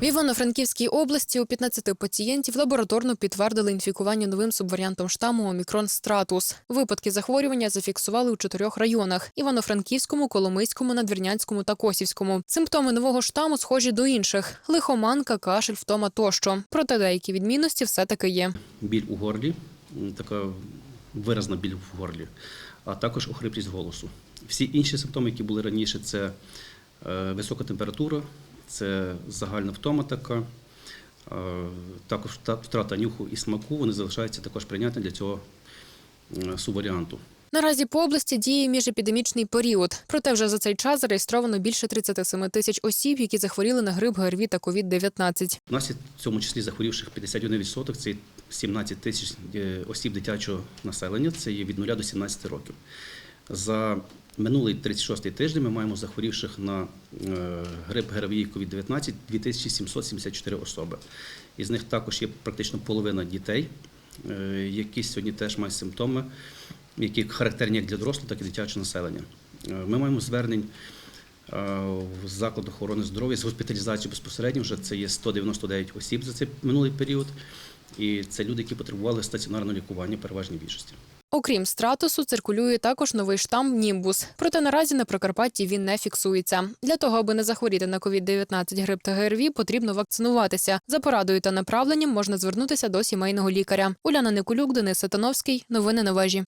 В Івано-Франківській області у 15 пацієнтів лабораторно підтвердили інфікування новим субваріантом штаму Омікрон Стратус. Випадки захворювання зафіксували у чотирьох районах: Івано-Франківському, Коломийському, Надвірнянському та Косівському. Симптоми нового штаму схожі до інших: лихоманка, кашель, втома тощо. Проте деякі відмінності все таки є. біль у горлі, така виразна біль в горлі, а також охриплість голосу. Всі інші симптоми, які були раніше, це е, висока температура, це загальна втома така, е, також втрата нюху і смаку, вони залишаються також прийнятні для цього субваріанту. Наразі по області діє міжепідемічний період. Проте вже за цей час зареєстровано більше 37 тисяч осіб, які захворіли на грип, ГРВІ та COVID-19. У нас в цьому числі захворівших 51%, це 17 тисяч е, осіб дитячого населення, це є від 0 до 17 років. За минулий 36-й тиждень ми маємо захворівших на е, грип ГРВІ COVID-19 2774 особи. Із них також є практично половина дітей, е, які сьогодні теж мають симптоми, які характерні як для дорослого, так і дитячого населення. Е, Ми маємо звернень в заклад охорони здоров'я з госпіталізацією безпосередньо вже це є 199 осіб за цей минулий період. І це люди, які потребували стаціонарного лікування переважній більшості. Окрім стратусу, циркулює також новий штам Німбус. Проте наразі на Прикарпатті він не фіксується. Для того, аби не захворіти на COVID-19 грип та ГРВІ, потрібно вакцинуватися. За порадою та направленням можна звернутися до сімейного лікаря. Уляна Никулюк, Денис Сатановський. Новини на вежі.